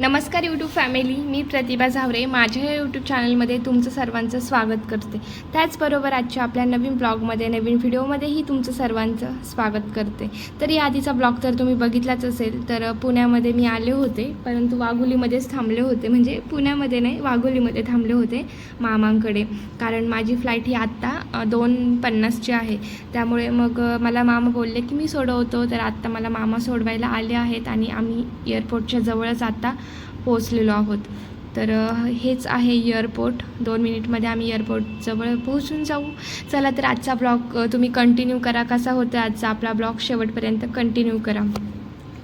नमस्कार YouTube family मी प्रतिभा झावरे. माझ्या या यूट्यूब चॅनलमध्ये तुमचं सर्वांचं स्वागत करते. त्याचबरोबर आजच्या आपल्या नवीन ब्लॉगमध्ये नवीन व्हिडिओमध्येही तुमचं सर्वांचं स्वागत करते. तर या आधीचा ब्लॉग तर तुम्ही बघितलाच असेल तर पुण्यामध्ये मी आले होते परंतु वाघोलीमध्येच थांबले होते. म्हणजे पुण्यामध्ये नाही वाघोलीमध्ये थांबले होते मामांकडे. कारण माझी फ्लाईट ही आत्ता दोन पन्नासची आहे. त्यामुळे मग मला मामा बोलले की मी सोडवतो. तर आत्ता मला मामा सोडवायला आले आहेत आणि आम्ही एअरपोर्टच्या जवळच आता पोचलेलो आहोत. तर हेच आहे एअरपोर्ट. दोन मिनिटमध्ये आम्ही एअरपोर्टजवळ पोहोचून जाऊ. चला तर आजचा ब्लॉग तुम्ही कंटिन्यू करा. कसा होता आजचा आपला ब्लॉग? शेवटपर्यंत कंटिन्यू करा.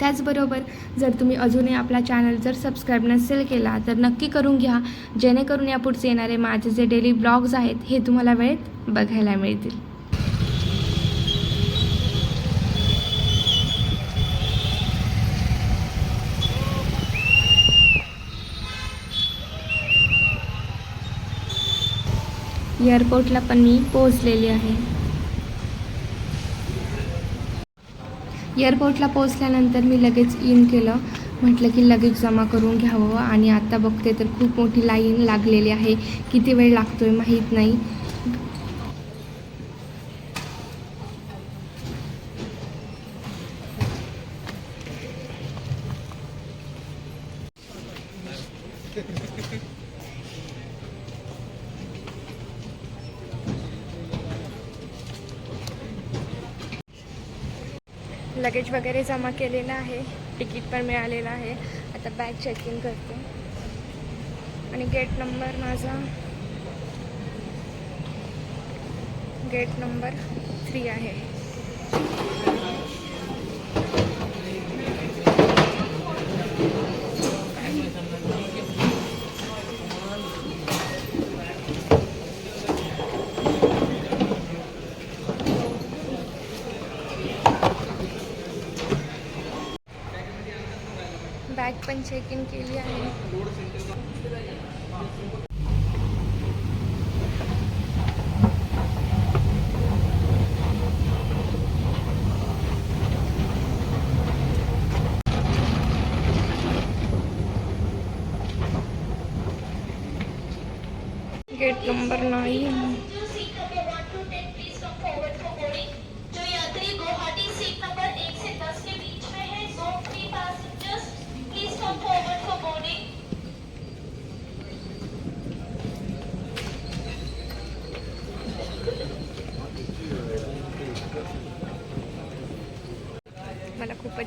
त्याचबरोबर जर तुम्ही अजूनही आपला चॅनल जर सबस्क्राईब नसेल केला तर नक्की करून घ्या. जेणेकरून यापुढचे येणारे माझे जे डेली ब्लॉग्स आहेत हे तुम्हाला वेळेत बघायला मिळतील. एअरपोर्टला पण मी पोहोचलेली आहे. एअरपोर्टला पोहोचल्यानंतर मी लगेच इन केलं. म्हटलं की लगेच जमा करून घ्यावं आणि आत्ता बघते तर खूप मोठी लाईन लागलेली आहे. किती वेळ लागतो आहे माहीत नाही. लगेज वगैरे जमा केलेलं आहे. तिकीट पण मिळालेलं आहे. आता बॅग चेक इन करते. आणि गेट नंबर माझा गेट नंबर थ्री आहे बॅग पण चेक इन केली आहे. गेट नंबर नाईन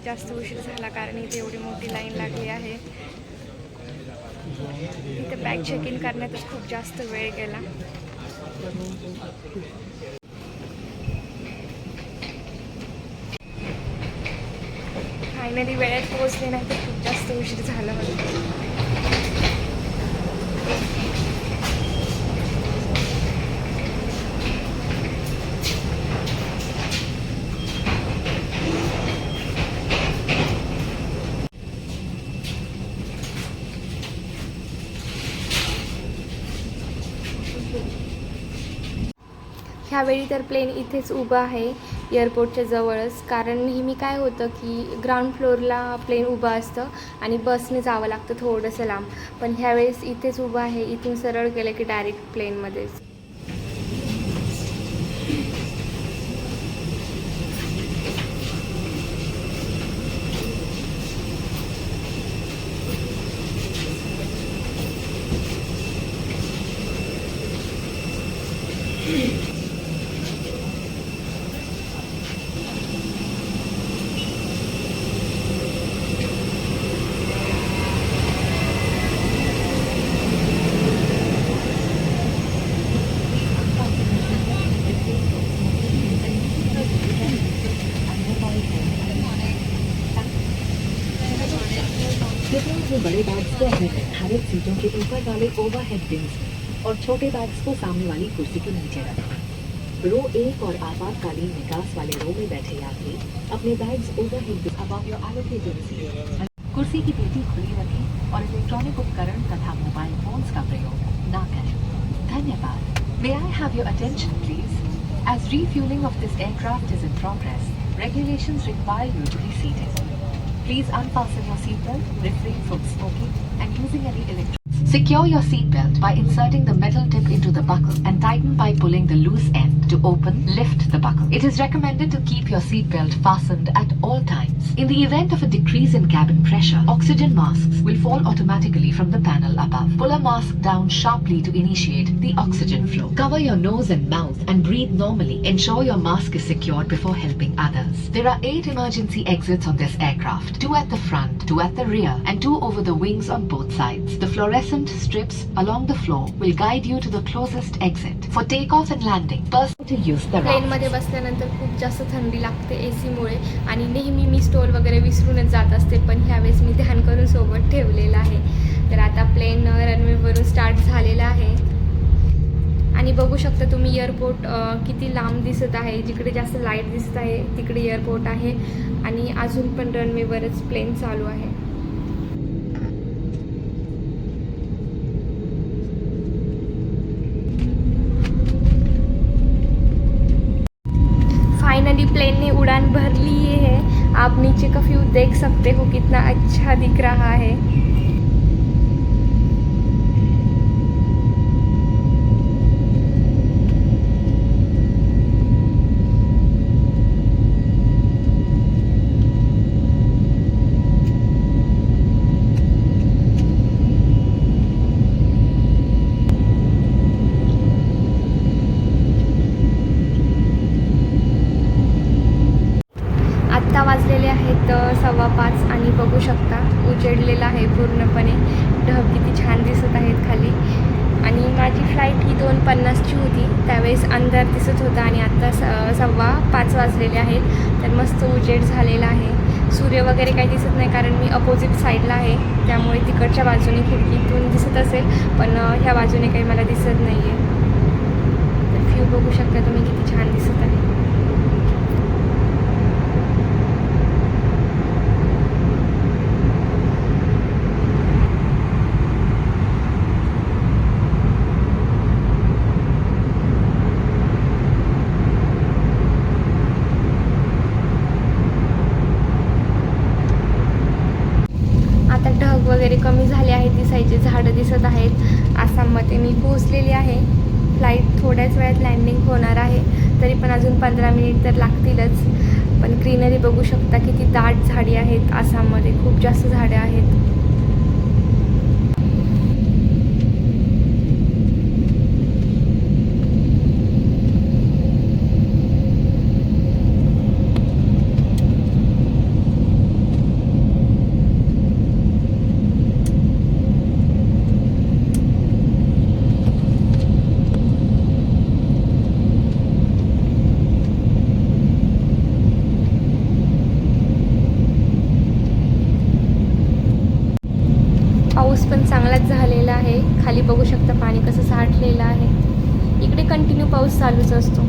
मला जास्त उशीर झाला कारण इथे एवढी मोठी लाईन लागली आहे. इथे बॅग चेक इन करण्यातच खूप जास्त वेळ गेला. फायनली वेळेत पोहोचले नाही तर खूप जास्त उशीर झाला होता. ह्यावेळी तर प्लेन इथेच उभं आहे एअरपोर्टच्या जवळच. कारण नेहमी काय होतं की ग्राउंड फ्लोअरला प्लेन उभं असतं आणि बसने जावं लागतं थोडंसं लांब. पण ह्यावेळेस इथेच उभं आहे इथून सरळ गेलं की डायरेक्ट प्लेनमध्येच कृपया बड़े बैग्स को अपने निर्धारित सीटों के ऊपर वाले ओवरहेड बिन्स और छोटे बैग्स को सामने वाली कुर्सी के नीचे रखें। रो एक और आपातकालीन निकास वाले रो में बैठे यात्री अपने bags overhead about your allocated कुर्सी की पेटी खुली रखें और इलेक्ट्रॉनिक उपकरण तथा मोबाइल फोन्स का प्रयोग ना करें। धन्यवाद। May I have your attention please As refueling of this aircraft is in progress, regulations require you to be seated. Please unfasten your seatbelt, refrain from smoking and using any electronics. Secure your seatbelt by inserting the metal tip into the buckle and tighten by pulling the loose end to open, lift the buckle. It is recommended to keep your seatbelt fastened at all times. In the event of a decrease in cabin pressure, oxygen masks will fall automatically from the panel above. Pull a mask down sharply to initiate the oxygen flow. Cover your nose and mouth and breathe normally. Ensure your mask is secured before helping others. There are eight emergency exits on this aircraft, two at the front, two at the rear, and two over the wings on both sides. The fluorescent strips along the floor will guide you to the closest exit. For takeoff and landing, person to use the प्लेनमध्ये बसल्यानंतर खूप जास्त थंडी लागते ए सीमुळे आणि नेहमी मी stole वगैरे विसरूनच जात असते पण ह्यावेळेस मी ध्यान करून सोबत ठेवलेलं आहे. तर आता प्लेन रनवेवरून स्टार्ट झालेला आहे. आणि बघू शकता तुम्ही एअरपोर्ट uh, किती लांब दिसत आहे. जिकडे जास्त लाइट दिसत आहे तिकडे एअरपोर्ट आहे. आणि अजून पण रनवेवरच प्लेन चालू आहे. फाइनली प्लेन ने उड़ान भर ली है। आप नीचे का व्यू देख सकते हो कितना अच्छा दिख रहा है आत्ता वाजलेले आहेत अ, सव्वा पाच आणि बघू शकता उजेडलेला आहे पूर्णपणे ढग किती छान दिसत आहेत खाली आणि माझी फ्लाईट ही दोन पन्नासची होती. त्यावेळेस अंधार दिसत होता आणि आत्ता स सव्वा पाच वाजलेले आहेत. तर मस्त उजेड झालेला आहे. सूर्य वगैरे काही दिसत नाही कारण मी अपोजिट साईडला आहे. त्यामुळे तिकडच्या बाजूने खिडकीतून दिसत असेल पण ह्या बाजूने काही मला दिसत नाही आहे तर व्ह्यू बघू शकता तुम्ही किती छान दिसत आहे आता ढग वगैरे कमी झाले आहेत दिसायचे झाडं दिसत आहेत आसाममध्ये मी पोहोचलेली आहे. फ्लाईट थोड्याच वेळात लँडिंग होणार आहे. तरी पण अजून पंधरा मिनिट तर लागतीलच. पण ग्रीनरी बघू शकता किती दाट झाडी आहेत. आसाममध्ये खूप जास्त झाडे आहेत पाऊस पण चांगलाच झालेला आहे खाली बघू शकता पाणी कसं साठलेलं आहे इकडे कंटिन्यू पाऊस चालूच असतो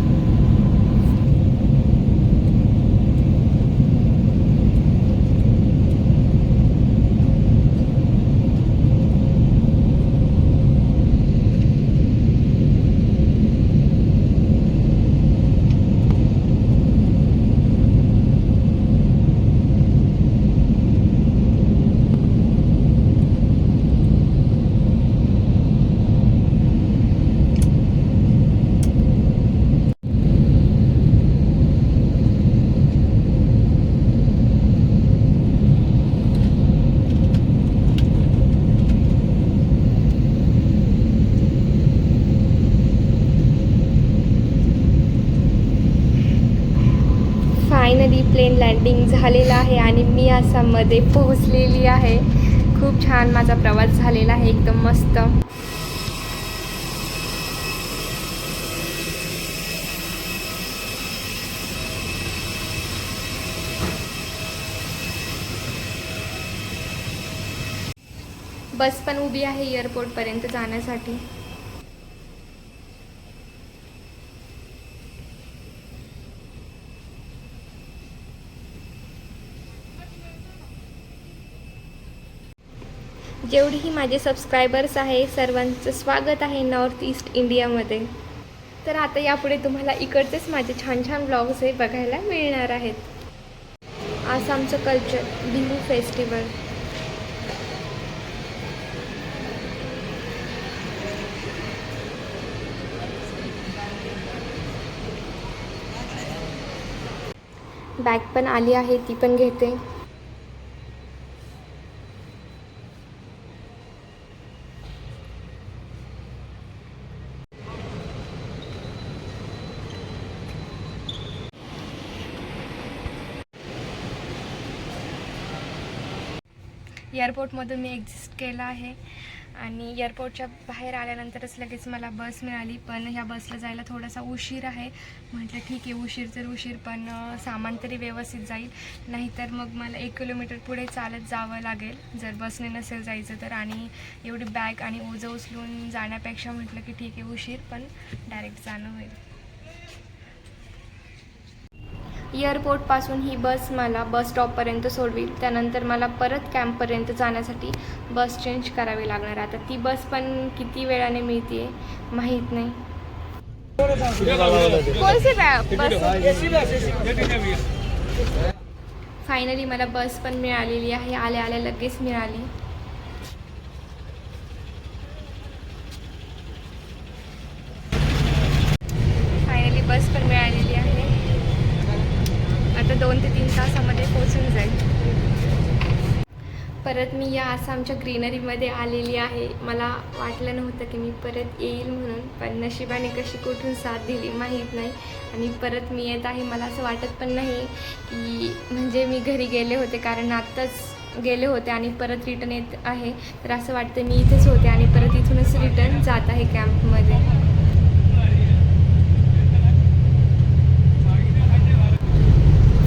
फायनली प्लेन लँडिंग झालेलं आहे आणि मी आसाममध्ये पोहोचलेली आहे. खूप छान माझा प्रवास झालेला आहे एकदम मस्त. बस पण उभी आहे एअरपोर्टपर्यंत जाण्यासाठी. जेवढीही माझे सबस्क्रायबर्स आहे सर्वांचं स्वागत आहे नॉर्थ ईस्ट इंडियामध्ये तर आता यापुढे तुम्हाला इकडचेच माझे छान छान ब्लॉग्स हे बघायला मिळणार आहेत. आसामचं कल्चर बिहू फेस्टिवल बॅग पण आली आहे ती पण घेते. एअरपोर्टमधून मी एक्झिस्ट केलं आहे. आणि एअरपोर्टच्या बाहेर आल्यानंतरच लगेच मला बस मिळाली. पण ह्या बसला जायला थोडासा उशीर आहे. म्हटलं ठीक आहे उशीर तर उशीर पण सामान तरी व्यवस्थित जाईल. नाहीतर मग मला एक किलोमीटर पुढे चालत जावं लागेल. जर बसने नसेल जायचं तर. आणि एवढी बॅग आणि ओझं उचलून जाण्यापेक्षा म्हटलं की ठीक आहे उशीर पण डायरेक्ट जाणं होईल. एअरपोर्टपासून ही बस मला बस स्टॉपपर्यंत सोडवील त्यानंतर मला परत कॅम्पपर्यंत जाण्यासाठी बस चेंज करावी लागणार. आहे. आता ती बस पण किती वेळाने मिळते माहीत नाही. कोणती बस? फायनली मला बस पण मिळालेली आहे. आल्या आल्या लगेच मिळाली फायनली बस पण मिळालेली आहे आता दोन ते तीन तासामध्ये पोचून जाईल परत मी या असं आमच्या ग्रीनरीमध्ये आलेली आहे. मला वाटलं नव्हतं की मी परत येईल म्हणून पण नशिबाने कशी कुठून साथ दिली माहीत नाही. आणि परत मी येत आहे मला असं वाटत पण नाही की म्हणजे मी घरी गेले होते कारण आत्ताच गेले होते आणि परत रिटर्न येत आहे. तर असं वाटतं मी इथेच होते आणि परत इथूनच रिटर्न जात आहे कॅम्पमध्ये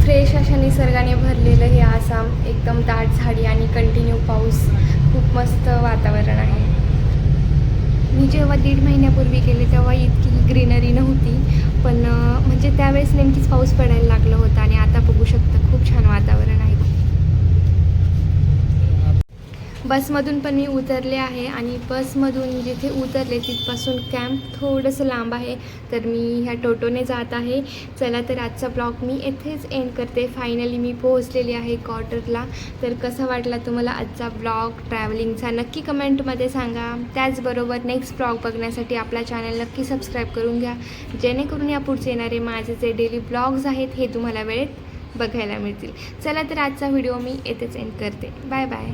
फ्रेश अशा निसर्गाने भरलेलं हे आसाम एकदम दाट झाडी आणि कंटिन्यू पाऊस. खूप मस्त वातावरण आहे. मी जेव्हा दीड महिन्यापूर्वी गेले तेव्हा इतकी ग्रीनरी नव्हती पण म्हणजे त्यावेळेस नेमकीच पाऊस पडायला लागला होता आणि आता बघू शकता खूप छान वातावरण आहे. बसमधून पण मी उतरले आहे आणि बसमधून जिथे उतरले तिथपासून कॅम्प थोडंसं लांब आहे. तर मी ह्या टोटोने जात आहे. चला तर आजचा ब्लॉग मी येथेच एंड करते. फायनली मी पोहोचलेली आहे क्वार्टरला तर कसा वाटला तुम्हाला आजचा ब्लॉग? ट्रॅव्हलिंगचा नक्की कमेंटमध्ये सांगा. त्याचबरोबर नेक्स्ट ब्लॉग बघण्यासाठी आपला चॅनल नक्की सबस्क्राईब करून घ्या. जेणेकरून या पुढचे येणारे माझे जे डेली ब्लॉग्स आहेत हे तुम्हाला वेळेत बघायला मिळतील. चला तर आजचा व्हिडिओ मी येथेच एंड करते. Bye bye